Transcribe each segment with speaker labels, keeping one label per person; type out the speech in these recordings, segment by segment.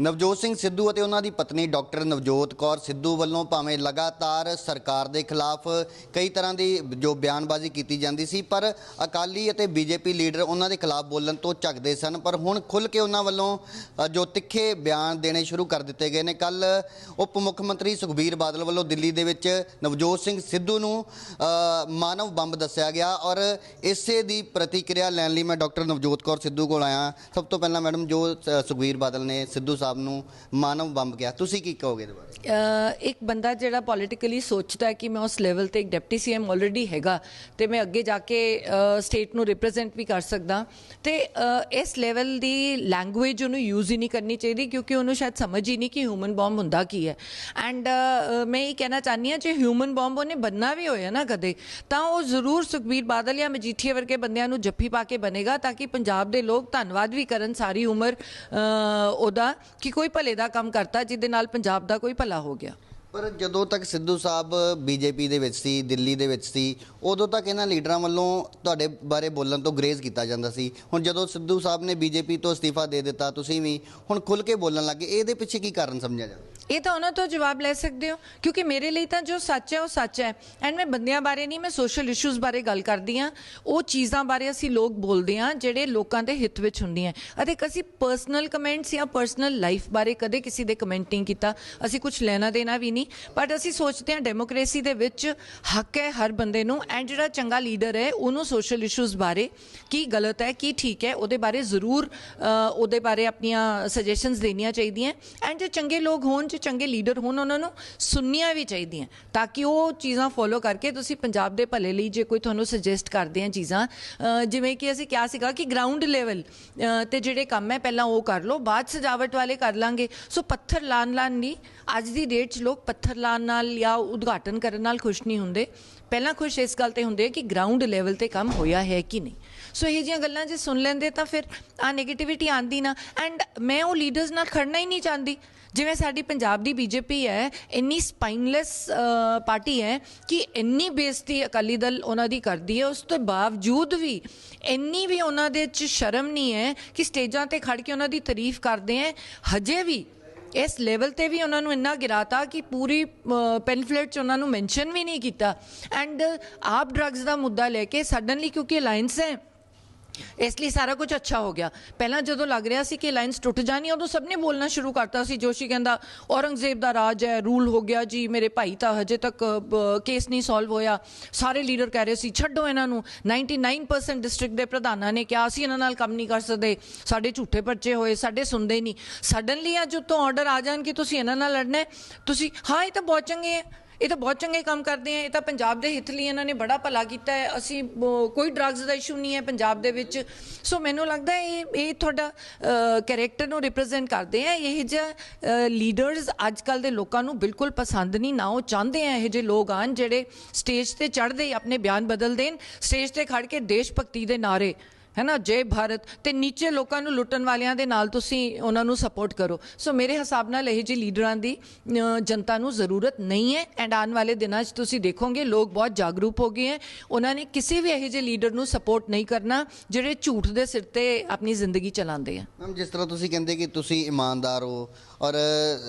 Speaker 1: ਨਵਜੋਤ ਸਿੰਘ ਸਿੱਧੂ ਅਤੇ ਉਹਨਾਂ ਦੀ ਪਤਨੀ ਡਾਕਟਰ ਨਵਜੋਤ ਕੌਰ ਸਿੱਧੂ ਵੱਲੋਂ ਭਾਵੇਂ ਲਗਾਤਾਰ ਸਰਕਾਰ ਦੇ ਖਿਲਾਫ ਕਈ ਤਰ੍ਹਾਂ ਦੀ ਜੋ ਬਿਆਨਬਾਜ਼ੀ ਕੀਤੀ ਜਾਂਦੀ ਸੀ, ਪਰ ਅਕਾਲੀ ਅਤੇ ਬੀਜੇਪੀ ਲੀਡਰ ਉਹਨਾਂ ਦੇ ਖਿਲਾਫ ਬੋਲਣ ਤੋਂ ਝਕਦੇ ਸਨ। ਪਰ ਹੁਣ ਖੁੱਲ ਕੇ ਉਹਨਾਂ ਵੱਲੋਂ ਜੋ ਤਿੱਖੇ ਬਿਆਨ ਦੇਣੇ ਸ਼ੁਰੂ ਕਰ ਦਿੱਤੇ ਗਏ ਨੇ। ਕੱਲ ਉਪ ਮੁੱਖ ਮੰਤਰੀ ਸੁਖਬੀਰ ਬਾਦਲ ਵੱਲੋਂ ਦਿੱਲੀ ਦੇ ਵਿੱਚ ਨਵਜੋਤ ਸਿੰਘ ਸਿੱਧੂ ਨੂੰ ਮਾਨਵ ਬੰਬ ਦੱਸਿਆ ਗਿਆ ਔਰ ਇਸੇ ਦੀ ਪ੍ਰਤੀਕਿਰਿਆ ਲੈਣ ਲਈ ਮੈਂ ਡਾਕਟਰ ਨਵਜੋਤ ਕੌਰ ਸਿੱਧੂ ਕੋਲ ਆਇਆ। ਸਭ ਤੋਂ ਪਹਿਲਾਂ ਮੈਡਮ ਜੋ ਸੁਖਬੀਰ ਬਾਦਲ ਨੇ ਸਿੱਧੂ ਸਾਹਿਬ ਨੂੰ ਮਾਨਵ ਬੰਬ ਕਿਹਾ ਤੁਸੀਂ ਕੀ ਕਹੋਗੇ ਇਹਦੇ ਬਾਰੇ?
Speaker 2: ਇੱਕ ਬੰਦਾ ਜਿਹੜਾ ਪੋਲੀਟੀਕਲੀ ਸੋਚਦਾ ਹੈ ਕਿ ਮੈਂ ਉਸ ਲੈਵਲ ਤੇ ਇੱਕ ਡਿਪਟੀ ਸੀਐਮ ਆਲਰੇਡੀ ਹੈਗਾ ਤੇ ਮੈਂ ਅੱਗੇ ਜਾ ਕੇ ਸਟੇਟ ਨੂੰ ਰਿਪਰੈਜ਼ੈਂਟ ਵੀ ਕਰ ਸਕਦਾ, ਤੇ ਇਸ ਲੈਵਲ ਦੀ ਲੈਂਗੁਏਜ ਉਹਨੂੰ ਯੂਜ਼ ਹੀ ਨਹੀਂ ਕਰਨੀ ਚਾਹੀਦੀ ਕਿਉਂਕਿ ਉਹਨੂੰ ਸ਼ਾਇਦ ਸਮਝ ਹੀ ਨਹੀਂ ਕਿ ਹਿਊਮਨ ਬੰਬ ਹੁੰਦਾ ਕੀ ਹੈ। ਐਂਡ ਮੈਂ ਇਹ ਕਹਿਣਾ ਚਾਹਨੀ ਹਾਂ, ਜੇ ਹਿਊਮਨ ਬੰਬ ਉਹਨੇ ਬੰਨਾ ਵੀ ਹੋਇਆ ਨਾ ਕਦੇ, ਤਾਂ ਉਹ ਜ਼ਰੂਰ ਸੁਖਬੀਰ ਬਾਦਲ ਜਾਂ ਮਜੀਠੀਆ ਵਰਗੇ ਬੰਦਿਆਂ ਨੂੰ ਜੱਫੀ ਪਾ ਕੇ ਬਣੇਗਾ ਤਾਂ ਕਿ ਪੰਜਾਬ ਦੇ ਲੋਕ ਧੰਨਵਾਦ ਵੀ ਕਰਨ ਸਾਰੀ ਉਮਰ ਉਹਦਾ। ਕਿ ਕੋਈ ਭਲੇ ਦਾ ਕੰਮ ਕਰਤਾ ਜਿਹਦੇ ਨਾਲ ਪੰਜਾਬ ਦਾ ਕੋਈ ਭਲਾ ਹੋ ਗਿਆ।
Speaker 1: ਪਰ ਜਦੋਂ ਤੱਕ ਸਿੱਧੂ ਸਾਹਿਬ ਬੀਜੇਪੀ ਦੇ ਵਿੱਚ ਸੀ, ਦਿੱਲੀ ਦੇ ਵਿੱਚ ਸੀ, ਉਦੋਂ ਤੱਕ ਇਹਨਾਂ ਲੀਡਰਾਂ ਵੱਲੋਂ ਤੁਹਾਡੇ ਬਾਰੇ ਬੋਲਣ ਤੋਂ ਗਰੇਜ਼ ਕੀਤਾ ਜਾਂਦਾ ਸੀ। ਹੁਣ ਜਦੋਂ ਸਿੱਧੂ ਸਾਹਿਬ ਨੇ ਬੀਜੇਪੀ ਤੋਂ ਅਸਤੀਫਾ ਦੇ ਦਿੱਤਾ, ਤੁਸੀਂ ਵੀ ਹੁਣ ਖੁੱਲ ਕੇ ਬੋਲਣ ਲੱਗੇ ਇਹਦੇ ਪਿੱਛੇ ਕੀ ਕਾਰਨ ਸਮਝਿਆ ਜਾਂਦਾ?
Speaker 2: ਇਹ ਤਾਂ ਉਹਨਾਂ ਤੋਂ ਜਵਾਬ ਲੈ ਸਕਦੇ ਹੋ, ਕਿਉਂਕਿ ਮੇਰੇ ਲਈ ਤਾਂ ਜੋ ਸੱਚ ਹੈ, ਉਹ ਸੱਚ ਹੈ। ਐਂਡ ਮੈਂ ਬੰਦਿਆਂ ਬਾਰੇ ਨਹੀਂ, ਮੈਂ ਸੋਸ਼ਲ ਇਸ਼ੂਜ਼ ਬਾਰੇ ਗੱਲ ਕਰਦੀ ਆ ਉਹ ਚੀਜ਼ਾਂ ਬਾਰੇ ਅਸੀਂ ਲੋਕ ਬੋਲਦੇ ਆ ਜਿਹੜੇ ਲੋਕਾਂ ਦੇ ਹਿੱਤ ਵਿੱਚ ਹੁੰਦੀਆਂ। ਅਤੇ ਅਸੀਂ ਪਰਸਨਲ ਕਮੈਂਟਸ ਜਾਂ ਪਰਸਨਲ ਲਾਈਫ ਬਾਰੇ ਕਦੇ ਕਿਸੇ ਦੇ ਕਮੈਂਟ ਨਹੀਂ ਕੀਤਾ। ਅਸੀਂ ਕੁਝ ਲੈਣਾ ਦੇਣਾ ਵੀ ਨਹੀਂ। ਬਟ ਅਸੀਂ ਸੋਚਦੇ ਹਾਂ ਡੈਮੋਕ੍ਰੇਸੀ ਦੇ ਵਿੱਚ ਹੱਕ ਹੈ ਹਰ ਬੰਦੇ ਨੂੰ। ਐਂਡ ਜਿਹੜਾ ਚੰਗਾ ਲੀਡਰ ਹੈ, ਉਹਨੂੰ ਸੋਸ਼ਲ ਇਸ਼ੂਜ਼ ਬਾਰੇ ਕੀ ਗਲਤ ਹੈ, ਕੀ ਠੀਕ ਹੈ, ਉਹਦੇ ਬਾਰੇ ਜ਼ਰੂਰ ਉਹਦੇ ਬਾਰੇ ਆਪਣੀਆਂ ਸੁਜੈਸ਼ਨਸ ਦੇਣੀਆਂ ਚਾਹੀਦੀਆਂ। ਐਂਡ ਜੇ ਚੰਗੇ ਲੋਕ ਹੋਣ ਜੇ ਚੰਗੇ ਲੀਡਰ ਹੋਣ, ਉਹਨਾਂ ਨੂੰ ਸੁਣਨੀਆਂ ਵੀ ਚਾਹੀਦੀਆਂ। ਤਾਂ ਕਿ ਉਹ ਚੀਜ਼ਾਂ ਫੋਲੋ ਕਰਕੇ ਤੁਸੀਂ ਪੰਜਾਬ ਦੇ ਭਲੇ ਲਈ ਜੇ ਕੋਈ ਤੁਹਾਨੂੰ ਸੁਜੈਸਟ ਕਰਦੇ ਆ ਚੀਜ਼ਾਂ ਜਿਵੇਂ ਕਿ ਅਸੀਂ ਕਿਹਾ ਸੀਗਾ ਕਿ ਗਰਾਊਂਡ ਲੈਵਲ ਤੇ ਜਿਹੜੇ ਕੰਮ ਹੈ ਪਹਿਲਾਂ ਉਹ ਕਰ ਲਓ, ਬਾਅਦ ਸਜਾਵਟ ਵਾਲੇ ਕਰ ਲਾਂਗੇ। ਸੋ ਪੱਥਰ ਲਾਣ ਲਾਣ ਨਹੀਂ, ਅੱਜ ਦੀ ਡੇਟ 'ਚ ਲੋਕ ਪੱਥਰ ਲਾਣ ਨਾਲ ਜਾਂ ਉਦਘਾਟਨ ਕਰਨ ਨਾਲ ਖੁਸ਼ ਨਹੀਂ ਹੁੰਦੇ। ਪਹਿਲਾਂ ਖੁਸ਼ ਇਸ ਗੱਲ ਤੇ ਹੁੰਦੇ ਕਿ ਗਰਾਊਂਡ ਲੈਵਲ ਤੇ ਕੰਮ ਹੋਇਆ ਹੈ ਕਿ ਨਹੀਂ। ਸੋ ਇਹ ਜੀਆਂ ਗੱਲਾਂ ਜੇ ਸੁਣ ਲੈਂਦੇ ਤਾਂ ਫਿਰ ਆ 네ਗੇਟਿਵਿਟੀ ਆਂਦੀ ਨਾ। ਐਂਡ ਮੈਂ ਉਹ ਲੀਡਰਸ ਨਾਲ ਖੜਨਾ ਹੀ ਨਹੀਂ ਚਾਹੁੰਦੀ। ਜਿਵੇਂ ਸਾਡੀ ਪੰਜਾਬ ਦੀ ਬੀਜੇਪੀ ਹੈ, ਇੰਨੀ ਸਪਾਈਨਲੈਸ ਪਾਰਟੀ ਹੈ ਕਿ ਇੰਨੀ ਬੇਇੱਜ਼ਤੀ ਅਕਾਲੀ ਦਲ ਉਹਨਾਂ ਦੀ ਕਰਦੀ ਹੈ, ਉਸ ਤੋਂ ਬਾਵਜੂਦ ਵੀ ਇੰਨੀ ਵੀ ਉਹਨਾਂ ਦੇ ਚ ਸ਼ਰਮ ਨਹੀਂ ਹੈ ਕਿ ਸਟੇਜਾਂ ਤੇ ਖੜ ਕੇ ਉਹਨਾਂ ਦੀ ਤਾਰੀਫ ਕਰਦੇ ਹੈ। ਹਜੇ ਵੀ ਇਸ ਲੈਵਲ ਤੇ ਵੀ ਉਹਨਾਂ ਨੂੰ ਇੰਨਾ ਗਿਰਾਤਾ ਕਿ ਪੂਰੀ ਪੈਨਫਲੇਟ ਚ ਉਹਨਾਂ ਨੂੰ ਮੈਂਸ਼ਨ ਵੀ ਨਹੀਂ ਕੀਤਾ। ਐਂਡ ਆਪ ਡਰੱਗਸ ਦਾ ਮੁੱਦਾ ਲੈ ਕੇ ਸਡਨਲੀ ਕਿਉਂਕਿ ਅਲਾਈਅੰਸ ਹੈ ਇਸ ਲਈ ਸਾਰਾ ਕੁਝ ਅੱਛਾ ਹੋ ਗਿਆ। ਪਹਿਲਾਂ ਜਦੋਂ ਲੱਗ ਰਿਹਾ ਸੀ ਕਿ ਲਾਈਨਸ ਟੁੱਟ ਜਾਣੀ ਉਦੋਂ ਸਭ ਨੇ ਬੋਲਣਾ ਸ਼ੁਰੂ ਕਰਤਾ ਸੀ। ਜੋਸ਼ੀ ਕਹਿੰਦਾ, ਔਰੰਗਜ਼ੇਬ ਦਾ ਰਾਜ ਹੈ, ਰੂਲ ਹੋ ਗਿਆ ਜੀ, ਮੇਰੇ ਭਾਈ ਤਾਂ ਹਜੇ ਤੱਕ ਕੇਸ ਨਹੀਂ ਸੋਲਵ ਹੋਇਆ। ਸਾਰੇ ਲੀਡਰ ਕਹਿ ਰਹੇ ਸੀ, ਛੱਡੋ ਇਹਨਾਂ ਨੂੰ। 99% ਡਿਸਟ੍ਰਿਕਟ ਦੇ ਪ੍ਰਧਾਨਾਂ ਨੇ ਕਿਹਾ, ਅਸੀਂ ਇਹਨਾਂ ਨਾਲ ਕੰਮ ਨਹੀਂ ਕਰ ਸਕਦੇ। ਸਾਡੇ ਝੂਠੇ ਪਰਚੇ ਹੋਏ, ਸਾਡੇ ਸੁਣਦੇ ਨਹੀਂ। ਸਡਨਲੀ ਅੱਜ ਉੱਤੋਂ ਆਰਡਰ ਆ ਜਾਣ ਕਿ ਤੁਸੀਂ ਇਹਨਾਂ ਨਾਲ ਲੜਨਾ ਹੈ। ਤੁਸੀਂ, ਹਾਂ, ਇਹ ਤਾਂ ਬਹੁਤ ਚੰਗੇ ਹੈ। ਇਹ ਤਾਂ ਬਹੁਤ ਚੰਗੇ ਕੰਮ ਕਰਦੇ ਆ ਇਹ ਤਾਂ ਪੰਜਾਬ ਦੇ ਹਿੱਤ ਲਈ ਇਹਨਾਂ ਨੇ ਬੜਾ ਭਲਾ ਕੀਤਾ ਹੈ। ਅਸੀਂ ਅਹ, ਕੋਈ ਡਰੱਗਸ ਦਾ ਇਸ਼ੂ ਨਹੀਂ ਹੈ ਪੰਜਾਬ ਦੇ ਵਿੱਚ। ਸੋ ਮੈਨੂੰ ਲੱਗਦਾ ਇਹ ਇਹ ਤੁਹਾਡਾ ਕੈਰੈਕਟਰ ਨੂੰ ਰਿਪਰੈਜ਼ੈਂਟ ਕਰਦੇ ਆ। ਇਹ ਜਿਹਾ ਲੀਡਰਸ ਅੱਜ ਕੱਲ ਦੇ ਲੋਕਾਂ ਨੂੰ ਬਿਲਕੁਲ ਪਸੰਦ ਨਹੀਂ। ਨਾ ਉਹ ਚਾਹੁੰਦੇ ਆ ਇਹ ਜਿਹੇ ਲੋਕ ਆਣ ਜਿਹੜੇ ਸਟੇਜ ਤੇ ਚੜ੍ਹਦੇ ਆਪਣੇ ਬਿਆਨ ਬਦਲ ਦੇਣ ਸਟੇਜ ਤੇ ਖੜ ਕੇ ਦੇਸ਼ ਭਗਤੀ ਦੇ ਨਾਰੇ ਹੈ ਨਾ? ਜੈ ਭਾਰਤ। ਤੇ ਨੀਚੇ ਲੋਕਾਂ ਨੂੰ ਲੁੱਟਣ ਵਾਲਿਆਂ ਦੇ ਨਾਲ ਤੁਸੀਂ ਉਹਨਾਂ ਨੂੰ ਸਪੋਰਟ ਕਰੋ। ਸੋ ਮੇਰੇ ਹਿਸਾਬ ਨਾਲ ਇਹ ਜਿਹੇ ਲੀਡਰਾਂ ਦੀ ਜਨਤਾ ਨੂੰ ਜ਼ਰੂਰਤ ਨਹੀਂ ਹੈ। ਐਂਡ ਆਉਣ ਵਾਲੇ ਦਿਨਾਂ 'ਚ ਤੁਸੀਂ ਦੇਖੋਗੇ, ਲੋਕ ਬਹੁਤ ਜਾਗਰੂਕ ਹੋ ਗਏ ਹੈ। ਉਹਨਾਂ ਨੇ ਕਿਸੇ ਵੀ ਇਹੋ ਜਿਹੇ ਲੀਡਰ ਨੂੰ ਸਪੋਰਟ ਨਹੀਂ ਕਰਨਾ, ਜਿਹੜੇ ਝੂਠ ਦੇ ਸਿਰ ਤੇ ਆਪਣੀ ਜ਼ਿੰਦਗੀ ਚਲਾਉਂਦੇ ਆ।
Speaker 1: ਮੈਮ ਜਿਸ ਤਰ੍ਹਾਂ ਤੁਸੀਂ ਕਹਿੰਦੇ ਕਿ ਤੁਸੀਂ ਇਮਾਨਦਾਰ ਹੋ ਔਰ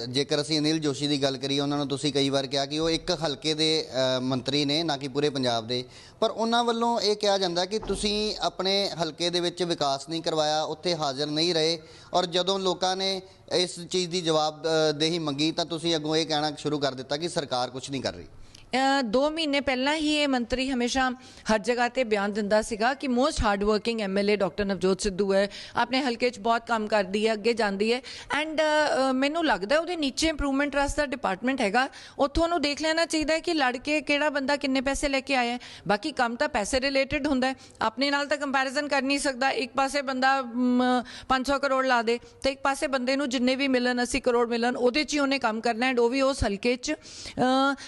Speaker 1: ਜੇਕਰ ਅਸੀਂ ਅਨਿਲ ਜੋਸ਼ੀ ਦੀ ਗੱਲ ਕਰੀਏ, ਉਹਨਾਂ ਨੂੰ ਤੁਸੀਂ ਕਈ ਵਾਰ ਕਿਹਾ ਕਿ ਉਹ ਇੱਕ ਹਲਕੇ ਦੇ ਮੰਤਰੀ ਨੇ, ਨਾ ਕਿ ਪੂਰੇ ਪੰਜਾਬ ਦੇ। ਪਰ ਉਹਨਾਂ ਵੱਲੋਂ ਇਹ ਕਿਹਾ ਜਾਂਦਾ ਕਿ ਤੁਸੀਂ ਆਪਣੇ ਹਲਕੇ ਦੇ ਵਿੱਚ ਵਿਕਾਸ ਨਹੀਂ ਕਰਵਾਇਆ, ਉੱਥੇ ਹਾਜ਼ਰ ਨਹੀਂ ਰਹੇ। ਔਰ ਜਦੋਂ ਲੋਕਾਂ ਨੇ ਇਸ ਚੀਜ਼ ਦੀ ਜਵਾਬਦੇਹੀ ਮੰਗੀ, ਤਾਂ ਤੁਸੀਂ ਅੱਗੋਂ ਇਹ ਕਹਿਣਾ ਸ਼ੁਰੂ ਕਰ ਦਿੱਤਾ ਕਿ ਸਰਕਾਰ ਕੁਝ ਨਹੀਂ ਕਰ ਰਹੀ।
Speaker 2: ਅ, ਦੋ ਮਹੀਨੇ ਪਹਿਲਾਂ ਹੀ ਇਹ ਮੰਤਰੀ ਹਮੇਸ਼ਾ ਹਰ ਜਗ੍ਹਾ ਤੇ ਬਿਆਨ ਦਿੰਦਾ ਸੀਗਾ ਕਿ most hard working MLA doctor Navjot Sidhu ਹੈ। ਆਪਣੇ ਹਲਕੇ 'ਚ ਬਹੁਤ ਕੰਮ ਕਰਦੀ ਹੈ ਅੱਗੇ ਜਾਂਦੀ ਹੈ। ਐਂਡ ਮੈਨੂੰ ਲੱਗਦਾ ਉਹਦੇ ਨੀਚੇ ਇੰਪਰੂਵਮੈਂਟ ਟਰਸਟ ਦਾ ਡਿਪਾਰਟਮੈਂਟ ਹੈਗਾ। ਉੱਥੋਂ ਉਹਨੂੰ ਦੇਖ ਲੈਣਾ ਚਾਹੀਦਾ ਹੈ ਕਿ ਲੜ ਕੇ ਕਿਹੜਾ ਬੰਦਾ ਕਿੰਨੇ ਪੈਸੇ ਲੈ ਕੇ ਆਇਆ ਹੈ। ਬਾਕੀ ਕੰਮ ਤਾਂ ਪੈਸੇ ਰਿਲੇਟਡ ਹੁੰਦਾ ਹੈ। ਆਪਣੇ ਨਾਲ ਤਾਂ ਕੰਪੈਰੀਜ਼ਨ ਕਰ ਨਹੀਂ ਸਕਦਾ। ਇੱਕ ਪਾਸੇ ਬੰਦਾ ਮ, 500 ਕਰੋੜ ਲਾ ਦੇ ਤੇ ਇੱਕ ਪਾਸੇ ਬੰਦੇ ਨੂੰ ਜਿੰਨੇ ਵੀ ਮਿਲਣ 80 ਕਰੋੜ ਮਿਲਣ ਉਹਦੇ 'ਚ ਹੀ ਉਹਨੇ ਕੰਮ ਕਰਨਾ ਐਂਡ ਉਹ ਵੀ ਉਸ ਹਲਕੇ 'ਚ।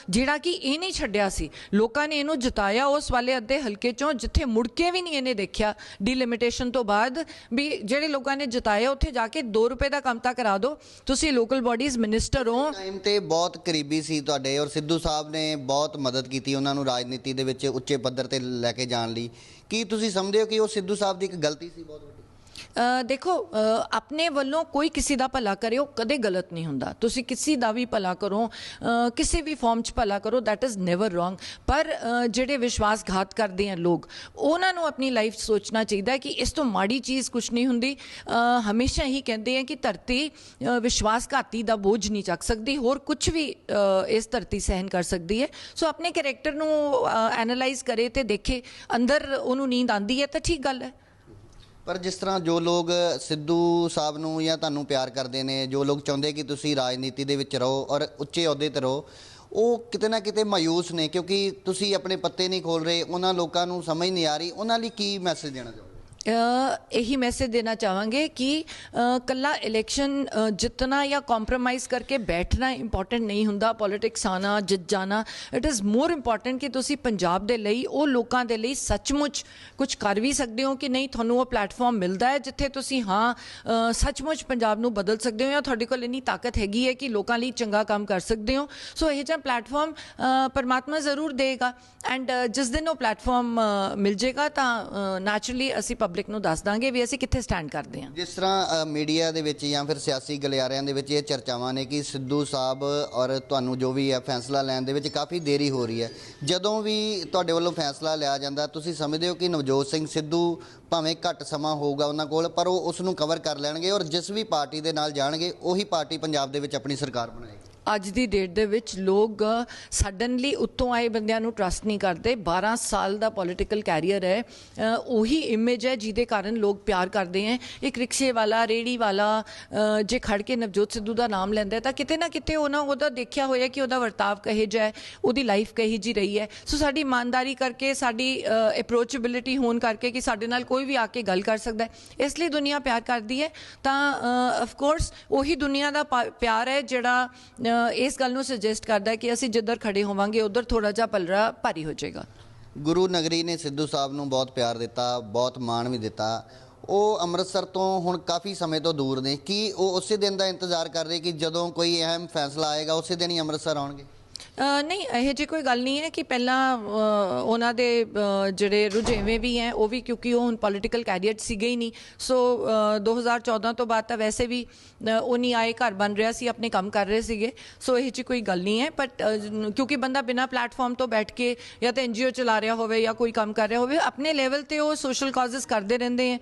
Speaker 2: ਜਿਹੜਾ ਕਿ ਇਹ ਨਹੀਂ ਛੱਡਿਆ ਸੀ। ਲੋਕਾਂ ਨੇ ਇਹਨੂੰ ਜਿਤਾਇਆ ਉਸ ਵਾਲੇ ਅੱਧੇ ਹਲਕੇ 'ਚੋਂ, ਜਿੱਥੇ ਮੁੜ ਕੇ ਵੀ ਨਹੀਂ ਇਹਨੇ ਦੇਖਿਆ। ਡੀਲਿਮਿਟੇਸ਼ਨ ਤੋਂ ਬਾਅਦ ਵੀ ਜਿਹੜੇ ਲੋਕਾਂ ਨੇ ਜਿਤਾਇਆ, ਉੱਥੇ ਜਾ ਕੇ 2 ਰੁਪਏ ਦਾ ਕੰਮ ਤਾਂ ਕਰਾ ਦਿਓ। ਤੁਸੀਂ ਲੋਕਲ ਬਾਡੀਜ਼ ਮਿਨਿਸਟਰ ਹੋ।
Speaker 1: ਟਾਈਮ ਤੇ ਬਹੁਤ ਕਰੀਬੀ ਸੀ ਤੁਹਾਡੇ ਔਰ ਸਿੱਧੂ ਸਾਹਿਬ ਨੇ ਬਹੁਤ ਮਦਦ ਕੀਤੀ ਉਹਨਾਂ ਨੂੰ ਰਾਜਨੀਤੀ ਦੇ ਵਿੱਚ ਉੱਚੇ ਪੱਧਰ ਤੇ ਲੈ ਕੇ ਜਾਣ ਲਈ। ਕੀ ਤੁਸੀਂ ਸਮਝਦੇ ਹੋ ਕਿ ਉਹ ਸਿੱਧੂ ਸਾਹਿਬ ਦੀ ਇੱਕ ਗਲਤੀ ਸੀ? ਬਹੁਤ ਵੱਡੀ।
Speaker 2: ਦੇਖੋ ਆਪਣੇ ਵੱਲੋਂ ਕੋਈ ਕਿਸੇ ਦਾ ਭਲਾ ਕਰੇ ਉਹ ਕਦੇ ਗਲਤ ਨਹੀਂ ਹੁੰਦਾ। ਤੁਸੀਂ ਕਿਸੇ ਦਾ ਵੀ ਭਲਾ ਕਰੋ ਕਿਸੇ ਵੀ ਫਾਰਮ 'ਚ ਭਲਾ ਕਰੋ, that ਇਜ਼ ਨੈਵਰ ਰੋਂਗ ਪਰ ਜਿਹੜੇ ਵਿਸ਼ਵਾਸਘਾਤ ਕਰਦੇ ਆ ਲੋਕ, ਉਹਨਾਂ ਨੂੰ ਆਪਣੀ ਲਾਈਫ ਸੋਚਣਾ ਚਾਹੀਦਾ ਕਿ ਇਸ ਤੋਂ ਮਾੜੀ ਚੀਜ਼ ਕੁਝ ਨਹੀਂ ਹੁੰਦੀ। ਹਮੇਸ਼ਾ ਹੀ ਕਹਿੰਦੇ ਆ ਕਿ ਧਰਤੀ ਵਿਸ਼ਵਾਸਘਾਤੀ ਦਾ ਬੋਝ ਨਹੀਂ ਚੱਕ ਸਕਦੀ, ਹੋਰ ਕੁਝ ਵੀ ਇਸ ਧਰਤੀ ਸਹਿਨ ਕਰ ਸਕਦੀ ਹੈ। ਸੋ ਆਪਣੇ ਕੈਰੈਕਟਰ ਨੂੰ ਐਨਾਲਾਈਜ਼ ਕਰੇ ਤੇ ਦੇਖੇ, ਅੰਦਰ ਉਹਨੂੰ ਨੀਂਦ ਆਂਦੀ ਹੈ ਤਾਂ ਠੀਕ ਗੱਲ ਹੈ।
Speaker 1: ਪਰ ਜਿਸ ਤਰ੍ਹਾਂ ਜੋ ਲੋਕ ਸਿੱਧੂ ਸਾਹਿਬ ਨੂੰ ਜਾਂ ਤੁਹਾਨੂੰ ਪਿਆਰ ਕਰਦੇ ਨੇ, ਜੋ ਲੋਕ ਚਾਹੁੰਦੇ ਕਿ ਤੁਸੀਂ ਰਾਜਨੀਤੀ ਦੇ ਵਿੱਚ ਰਹੋ ਔਰ ਉੱਚੇ ਅਹੁਦੇ ਤੇ ਰਹੋ, ਉਹ ਕਿਤੇ ਨਾ ਕਿਤੇ ਮਾਯੂਸ ਨੇ ਕਿਉਂਕਿ ਤੁਸੀਂ ਆਪਣੇ ਪੱਤੇ ਨਹੀਂ ਖੋਲ ਰਹੇ, ਉਹਨਾਂ ਲੋਕਾਂ ਨੂੰ ਸਮਝ ਨਹੀਂ ਆ ਰਹੀ, ਉਹਨਾਂ ਲਈ ਕੀ ਮੈਸੇਜ ਦੇਣਾ
Speaker 2: ਚਾਹੋ ਇਹੀ ਮੈਸੇਜ ਦੇਣਾ ਚਾਹਾਂਗੇ ਕਿ ਅ, ਕੱਲਾ ਇਲੈਕਸ਼ਨ ਜਿੱਤਣਾ ਜਾਂ ਕੰਪਰੋਮਾਈਜ਼ ਕਰਕੇ ਬੈਠਣਾ ਇੰਪੋਰਟੈਂਟ ਨਹੀਂ ਹੁੰਦਾ ਪੋਲਿਟਿਕਸ ਆਣਾ ਜਿੱਤ ਜਾਣਾ। ਇਟ ਇਜ਼ ਮੋਰ ਇੰਪੋਰਟੈਂਟ ਕਿ ਤੁਸੀਂ ਪੰਜਾਬ ਦੇ ਲਈ ਉਹ ਲੋਕਾਂ ਦੇ ਲਈ ਸੱਚਮੁੱਚ ਕੁਝ ਕਰ ਵੀ ਸਕਦੇ ਹੋ ਕਿ ਨਹੀਂ ਤੁਹਾਨੂੰ ਉਹ ਪਲੇਟਫਾਰਮ ਮਿਲਦਾ ਹੈ ਜਿੱਥੇ ਤੁਸੀਂ ਹਾਂ ਸੱਚਮੁੱਚ ਪੰਜਾਬ ਨੂੰ ਬਦਲ ਸਕਦੇ ਹੋ ਜਾਂ ਤੁਹਾਡੇ ਕੋਲ ਇੰਨੀ ਤਾਕਤ ਹੈਗੀ ਹੈ ਕਿ ਲੋਕਾਂ ਲਈ ਚੰਗਾ ਕੰਮ ਕਰ ਸਕਦੇ ਹੋ। ਸੋ ਇਹ ਜਿਹਾ ਪਲੇਟਫਾਰਮ ਪਰਮਾਤਮਾ ਜ਼ਰੂਰ ਦੇਗਾ। ਐਂਡ ਜਿਸ ਦਿਨ ਉਹ ਪਲੇਟਫਾਰਮ ਮਿਲ ਜੇਗਾ ਤਾਂ ਨੈਚੁਰਲੀ ਅਸੀਂ ਪਬਲਿਕ ਨੂੰ ਦੱਸ ਦਾਂਗੇ ਵੀ ਅਸੀਂ ਕਿੱਥੇ ਸਟੈਂਡ ਕਰਦੇ ਹਾਂ।
Speaker 1: ਜਿਸ ਤਰ੍ਹਾਂ ਮੀਡੀਆ ਦੇ ਵਿੱਚ ਜਾਂ ਫਿਰ ਸਿਆਸੀ ਗਲਿਆਰਿਆਂ ਦੇ ਵਿੱਚ ਇਹ ਚਰਚਾਵਾਂ ਨੇ ਕਿ ਸਿੱਧੂ ਸਾਹਿਬ ਔਰ ਤੁਹਾਨੂੰ ਜੋ ਵੀ ਹੈ ਫੈਸਲਾ ਲੈਣ ਦੇ ਵਿੱਚ ਕਾਫੀ ਦੇਰੀ ਹੋ ਰਹੀ ਹੈ। ਜਦੋਂ ਵੀ ਤੁਹਾਡੇ ਵੱਲੋਂ ਫੈਸਲਾ ਲਿਆ ਜਾਂਦਾ, ਤੁਸੀਂ ਸਮਝਦੇ ਹੋ ਕਿ ਨਵਜੋਤ ਸਿੰਘ ਸਿੱਧੂ ਭਾਵੇਂ ਘੱਟ ਸਮਾਂ ਹੋਊਗਾ ਉਹਨਾਂ ਕੋਲ, ਪਰ ਉਹ ਉਸ ਨੂੰ ਕਵਰ ਕਰ ਲੈਣਗੇ ਔਰ ਜਿਸ ਵੀ ਪਾਰਟੀ ਦੇ ਨਾਲ ਜਾਣਗੇ, ਉਹੀ ਪਾਰਟੀ ਪੰਜਾਬ ਦੇ ਵਿੱਚ ਆਪਣੀ ਸਰਕਾਰ ਬਣਾਏਗੀ।
Speaker 2: ਅੱਜ ਦੀ ਡੇਟ ਦੇ ਵਿੱਚ ਲੋਕ ਸਡਨਲੀ ਉੱਤੋਂ ਆਏ ਬੰਦਿਆਂ ਨੂੰ ਟਰਸਟ ਨਹੀਂ ਕਰਦੇ। 12 ਸਾਲ ਦਾ ਪੋਲਿਟੀਕਲ ਕੈਰੀਅਰ ਹੈ। ਉਹੀ ਇਮੇਜ ਹੈ ਜਿਹਦੇ ਕਾਰਨ ਲੋਕ ਪਿਆਰ ਕਰਦੇ ਹੈ। ਇੱਕ ਰਿਕਸ਼ੇ ਵਾਲਾ ਰੇੜੀ ਵਾਲਾ ਜੇ ਖੜ ਕੇ ਨਵਜੋਤ ਸਿੱਧੂ ਦਾ ਨਾਮ ਲੈਂਦਾ ਤਾਂ ਕਿਤੇ ਨਾ ਕਿਤੇ ਉਹਨਾਂ ਉਹਦਾ ਦੇਖਿਆ ਹੋਇਆ ਕਿ ਉਹਦਾ ਵਰਤਾਵ ਕਹੇ ਜਾ ਹੈ, ਉਹਦੀ ਲਾਈਫ ਕਹੀ ਜੀ ਰਹੀ ਹੈ। ਸੋ ਸਾਡੀ ਇਮਾਨਦਾਰੀ ਕਰਕੇ, ਸਾਡੀ ਅਪਰੋਚੇਬਿਲਿਟੀ ਹੋਣ ਕਰਕੇ ਕਿ ਸਾਡੇ ਨਾਲ ਕੋਈ ਵੀ ਆ ਕੇ ਗੱਲ ਕਰ ਸਕਦਾ ਹੈ। ਇਸ ਲਈ ਦੁਨੀਆ ਪਿਆਰ ਕਰਦੀ ਹੈ। ਤਾਂ ਆਫ ਕੋਰਸ ਉਹੀ ਦੁਨੀਆ ਦਾ ਪਾ- ਪਿਆਰ ਹੈ ਜਿਹੜਾ ਇਸ ਗੱਲ ਨੂੰ ਸੁਜੈਸਟ ਕਰਦਾ ਕਿ ਅਸੀਂ ਜਿੱਧਰ ਖੜੇ ਹੋਵਾਂਗੇ, ਉਧਰ ਥੋੜਾ ਜਿਹਾ ਪਲਰਾ ਭਾਰੀ ਹੋ ਜਾਏਗਾ।
Speaker 1: ਗੁਰੂ ਨਗਰੀ ਨੇ ਸਿੱਧੂ ਸਾਹਿਬ ਨੂੰ ਬਹੁਤ ਪਿਆਰ ਦਿੱਤਾ, ਬਹੁਤ ਮਾਣ ਵੀ ਦਿੱਤਾ। ਉਹ ਅੰਮ੍ਰਿਤਸਰ ਤੋਂ ਹੁਣ ਕਾਫੀ ਸਮੇਂ ਤੋਂ ਦੂਰ ਨੇ। ਕੀ ਉਹ ਉਸੇ ਦਿਨ ਦਾ ਇੰਤਜ਼ਾਰ ਕਰ ਰਹੇ ਕਿ ਜਦੋਂ ਕੋਈ ਅਹਿਮ ਫੈਸਲਾ ਆਏਗਾ, ਉਸੇ ਦਿਨ ਹੀ ਅੰਮ੍ਰਿਤਸਰ ਆਉਣਗੇ?
Speaker 2: ਨਹੀਂ ਇਹ ਜੀ ਕੋਈ ਗੱਲ ਨਹੀਂ ਹੈ ਕਿ ਪਹਿਲਾਂ ਉਹਨਾਂ ਦੇ ਜਿਹੜੇ ਰੁਝੇਵੇਂ ਵੀ ਹੈ ਉਹ ਵੀ ਕਿਉਂਕਿ ਉਹ ਹੁਣ ਪੋਲੀਟੀਕਲ ਕੈਰੀਅਰ ਸੀਗੇ ਹੀ ਨਹੀਂ। ਸੋ ਅ, 2014 ਤੋਂ ਬਾਅਦ ਤਾਂ ਵੈਸੇ ਵੀ ਉਹ ਨਹੀਂ ਆਏ ਘਰ ਬਣ ਰਿਹਾ ਸੀ ਆਪਣੇ ਕੰਮ ਕਰ ਰਹੇ ਸੀਗੇ। ਸੋ ਇਹ ਜੀ ਕੋਈ ਗੱਲ ਨਹੀਂ ਹੈ ਬਟ ਕਿਉਂਕਿ ਬੰਦਾ ਬਿਨਾ ਪਲੇਟਫਾਰਮ ਤੋਂ ਬੈਠ ਕੇ ਜਾਂ ਤਾਂ ਐਨਜੀਓ ਚਲਾ ਰਿਹਾ ਹੋਵੇ ਜਾਂ ਕੋਈ ਕੰਮ ਕਰ ਰਿਹਾ ਹੋਵੇ ਆਪਣੇ ਲੈਵਲ ਤੇ ਉਹ ਸੋਸ਼ਲ ਕਾਜ਼ਸ ਕਰਦੇ ਰਹਿੰਦੇ ਹੈ।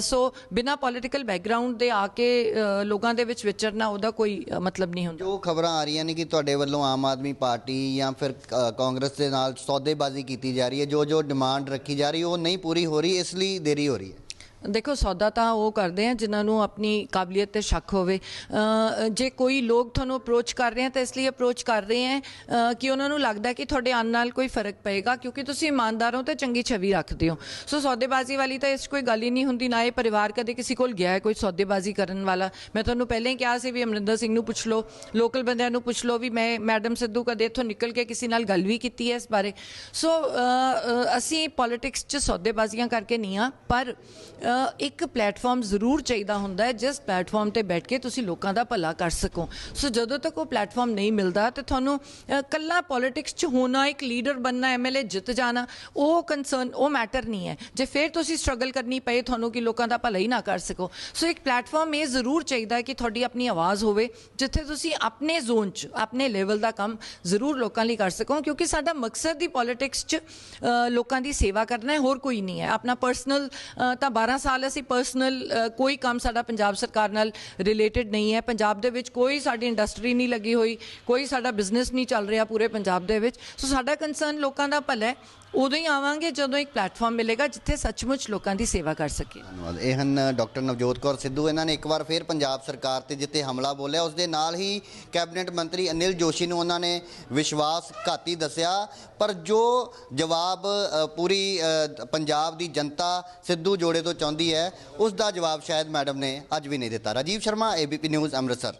Speaker 2: ਸੋ ਬਿਨਾ ਪੋਲੀਟੀਕਲ ਬੈਕਗ੍ਰਾਉਂਡ ਦੇ ਆ ਕੇ ਲੋਕਾਂ ਦੇ ਵਿੱਚ ਵਿਚਰਨਾ ਉਹਦਾ ਕੋਈ ਮਤਲਬ ਨਹੀਂ ਹੁੰਦਾ।
Speaker 1: ਜੋ ਖਬਰਾਂ ਆ ਰਹੀਆਂ ਨੇ ਕਿ ਤੁਹਾਡੇ ਵੱਲੋਂ ਆਮ ਆਦਮੀ ਪਾਰਟੀ ਜਾਂ ਫਿਰ ਕਾਂਗਰਸ ਦੇ ਨਾਲ ਸੌਦੇਬਾਜ਼ੀ ਕੀਤੀ ਜਾ ਰਹੀ ਹੈ ਜੋ ਜੋ ਡਿਮਾਂਡ ਰੱਖੀ ਜਾ ਰਹੀ ਉਹ ਨਹੀਂ ਪੂਰੀ ਹੋ ਰਹੀ, ਇਸ ਲਈ ਦੇਰੀ ਹੋ ਰਹੀ ਹੈ।
Speaker 2: ਦੇਖੋ, ਸੌਦਾ ਤਾਂ ਉਹ ਕਰਦੇ ਆ ਜਿਨ੍ਹਾਂ ਨੂੰ ਆਪਣੀ ਕਾਬਲੀਅਤ ਤੇ ਸ਼ੱਕ ਹੋਵੇ। ਜੇ ਕੋਈ ਲੋਕ ਤੁਹਾਨੂੰ ਅਪਰੋਚ ਕਰ ਰਹੇ ਆ, ਤਾਂ ਇਸ ਲਈ ਅਪਰੋਚ ਕਰ ਰਹੇ ਆ ਕਿ ਉਹਨਾਂ ਨੂੰ ਲੱਗਦਾ ਕਿ ਤੁਹਾਡੇ ਆਉਣ ਨਾਲ ਕੋਈ ਫ਼ਰਕ ਪਏਗਾ, ਕਿਉਂਕਿ ਤੁਸੀਂ ਇਮਾਨਦਾਰ ਹੋ ਤੇ ਚੰਗੀ ਛਵੀ ਰੱਖਦੇ ਹੋ। ਸੋ ਸੌਦੇਬਾਜ਼ੀ ਵਾਲੀ ਤਾਂ ਇਸ 'ਚ ਕੋਈ ਗੱਲ ਹੀ ਨਹੀਂ ਹੁੰਦੀ, ਨਾ ਇਹ ਪਰਿਵਾਰ ਕਦੇ ਕਿਸੇ ਕੋਲ ਗਿਆ ਹੈ ਕੋਈ ਸੌਦੇਬਾਜ਼ੀ ਕਰਨ ਵਾਲਾ। ਮੈਂ ਤੁਹਾਨੂੰ ਪਹਿਲਾਂ ਹੀ ਕਿਹਾ ਸੀ ਵੀ ਅਮਰਿੰਦਰ ਸਿੰਘ ਨੂੰ ਪੁੱਛ ਲਓ ਲੋਕਲ ਬੰਦਿਆਂ ਨੂੰ ਪੁੱਛ ਲਓ ਵੀ ਮੈਂ ਮੈਡਮ ਸਿੱਧੂ ਕਦੇ ਇੱਥੋਂ ਨਿਕਲ ਕੇ ਕਿਸੇ ਨਾਲ ਗੱਲ ਵੀ ਕੀਤੀ ਹੈ ਇਸ ਬਾਰੇ। ਸੋ ਅਸੀਂ ਪੋਲਿਟਿਕਸ 'ਚ ਸੌਦੇਬਾਜ਼ੀਆਂ ਕਰਕੇ ਨਹੀਂ ਆ, ਪਰ ਇੱਕ ਪਲੇਟਫਾਰਮ ਜ਼ਰੂਰ ਚਾਹੀਦਾ ਹੁੰਦਾ ਹੈ ਜਿਸ ਪਲੇਟਫਾਰਮ ਤੇ ਬੈਠ ਕੇ ਤੁਸੀਂ ਲੋਕਾਂ ਦਾ ਭਲਾ ਕਰ ਸਕੋ। ਸੋ ਜਦੋਂ ਤੱਕ ਉਹ ਪਲੇਟਫਾਰਮ ਨਹੀਂ ਮਿਲਦਾ ਤੇ ਤੁਹਾਨੂੰ ਅ, ਕੱਲਾ ਪੋਲਿਟਿਕਸ 'ਚ ਹੋਣਾ ਇੱਕ ਲੀਡਰ ਬੰਨਾ ਐਮਐਲਏ ਜਿੱਤ ਜਾਣਾ ਉਹ ਕੰਸਰਨ ਉਹ ਮੈਟਰ ਨਹੀਂ ਹੈ। ਜੇ ਫਿਰ ਤੁਸੀਂ ਸਟਰਗਲ ਕਰਨੀ ਪਏ ਤੁਹਾਨੂੰ ਕਿ ਲੋਕਾਂ ਦਾ ਭਲਾ ਹੀ ਨਾ ਕਰ ਸਕੋ। ਸੋ ਇੱਕ ਪਲੇਟਫਾਰਮ ਇਹ ਜ਼ਰੂਰ ਚਾਹੀਦਾ ਕਿ ਤੁਹਾਡੀ ਆਪਣੀ ਆਵਾਜ਼ ਹੋਵੇ ਜਿੱਥੇ ਤੁਸੀਂ ਆਪਣੇ ਜ਼ੋਨ 'ਚ ਆਪਣੇ ਲੈਵਲ ਦਾ ਕੰਮ ਜ਼ਰੂਰ ਲੋਕਾਂ ਲਈ ਕਰ ਸਕੋ ਕਿਉਂਕਿ ਸਾਡਾ ਮਕਸਦ ਹੀ ਪੋਲਿਟਿਕਸ 'ਚ ਲੋਕਾਂ ਦੀ ਸੇਵਾ ਕਰਨਾ ਹੈ ਹੋਰ ਕੋਈ ਨਹੀਂ ਹੈ। ਆਪਣਾ ਪਰਸਨਲ ਤਾਂ 12 ਸਾਲ ਅਸੀਂ ਪਰਸਨਲ ਕੋਈ ਕੰਮ ਸਾਡਾ ਪੰਜਾਬ ਸਰਕਾਰ ਨਾਲ ਰਿਲੇਟਡ ਨਹੀਂ ਹੈ। ਪੰਜਾਬ ਦੇ ਵਿੱਚ ਕੋਈ ਸਾਡੀ ਇੰਡਸਟਰੀ ਨਹੀਂ ਲੱਗੀ ਹੋਈ, ਕੋਈ ਸਾਡਾ ਬਿਜ਼ਨਸ ਨਹੀਂ ਚੱਲ ਰਿਹਾ ਪੂਰੇ ਪੰਜਾਬ ਦੇ ਵਿੱਚ। ਸੋ ਸਾਡਾ ਕੰਸਰਨ ਲੋਕਾਂ ਦਾ ਭਲਾ ਹੈ ਉਦੋਂ ਹੀ ਆਵਾਂਗੇ ਜਦੋਂ ਇੱਕ ਪਲੇਟਫਾਰਮ ਮਿਲੇਗਾ ਜਿੱਥੇ ਸੱਚਮੁੱਚ ਲੋਕਾਂ ਦੀ ਸੇਵਾ ਕਰ ਸਕੀਏ।
Speaker 1: ਧੰਨਵਾਦ। ਇਹ ਹਨ, ਡਾਕਟਰ ਨਵਜੋਤ ਕੌਰ ਸਿੱਧੂ, ਇਹਨਾਂ ਨੇ ਇੱਕ ਵਾਰ ਫਿਰ ਪੰਜਾਬ ਸਰਕਾਰ ਤੇ ਜਿੱਤੇ ਹਮਲਾ ਬੋਲਿਆ। ਉਸ ਦੇ ਨਾਲ ਹੀ ਕੈਬਨਿਟ ਮੰਤਰੀ ਅਨਿਲ ਜੋਸ਼ੀ ਨੂੰ ਉਹਨਾਂ ਨੇ ਵਿਸ਼ਵਾਸਘਾਤੀ ਦੱਸਿਆ। ਪਰ ਜੋ ਜਵਾਬ ਪੂਰੀ ਪੰਜਾਬ ਦੀ ਜਨਤਾ ਸਿੱਧੂ ਜੋੜੇ ਤੋਂ ਚਾਹੁੰਦੀ ਹੈ ਉਸ ਦਾ ਜਵਾਬ ਸ਼ਾਇਦ ਮੈਡਮ ਨੇ ਅੱਜ ਵੀ ਨਹੀਂ ਦਿੱਤਾ। Rajiv Sharma, ABP news Amritsar.